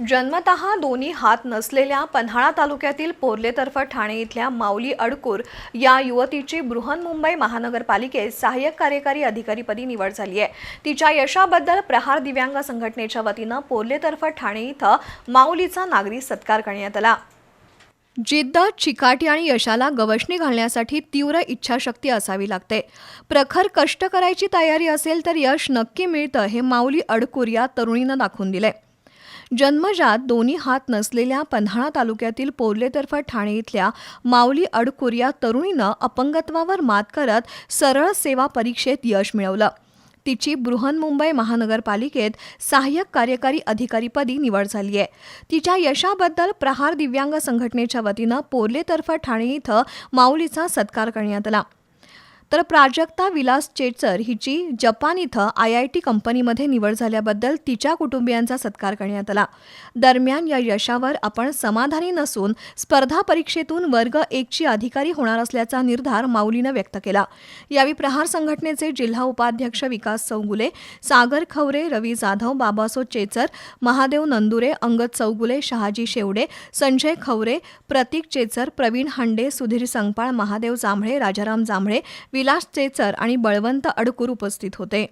जन्मतः दोन्ही हात नसलेल्या पन्हाळा तालुक्यातील पोर्लेतर्फ ठाणे इथल्या माऊली अडकूर या युवतीची बृहन्मुंबई महानगरपालिकेत सहाय्यक कार्यकारी अधिकारीपदी निवड झाली आहे. तिच्या यशाबद्दल प्रहार दिव्यांग संघटनेच्या वतीनं पोर्लेतर्फ ठाणे इथं माऊलीचा नागरी सत्कार करण्यात आला. जिद्द चिकाटी आणि यशाला गवसणी घालण्यासाठी तीव्र इच्छाशक्ती असावी लागते. प्रखर कष्ट करायची तयारी असेल तर यश नक्की मिळतं हे माऊली अडकूर या तरुणीनं दाखवून दिलंय. जन्मजात दोन्ही हात नसलेल्या पन्हाळा तालुक्यातील पोर्लेतर्फ ठाणे इथल्या माऊली अडकुर या तरुणीनं अपंगत्वावर मात करत सरळ सेवा परीक्षेत यश मिळवलं. तिची बृहन्मुंबई महानगरपालिकेत सहाय्यक कार्यकारी अधिकारीपदी निवड झाली आहे. तिच्या यशाबद्दल प्रहार दिव्यांग संघटनेच्या वतीनं पोर्लेतर्फ ठाणे इथं माऊलीचा सत्कार करण्यात आला. तर प्राजक्ता विलास चेचर हिची जपान इथं आय आय टी कंपनीमध्ये निवड झाल्याबद्दल तिच्या कुटुंबियांचा सत्कार करण्यात आला. दरम्यान या यशावर आपण समाधानी नसून स्पर्धा परीक्षेतून वर्ग एकची अधिकारी होणार असल्याचा निर्धार माऊलीनं व्यक्त केला. यावेळी प्रहार संघटनेचे जिल्हा उपाध्यक्ष विकास चौगुले सागर खवरे रवी जाधव बाबासो चेचर महादेव नंदुरे अंगद चौगुले शहाजी शेवडे संजय खवरे प्रतीक चेचर प्रवीण हांडे सुधीर संगपाळ महादेव जांभळे राजाराम जांभळे विलास चेचर आणि बळवंत अडकूर उपस्थित होते.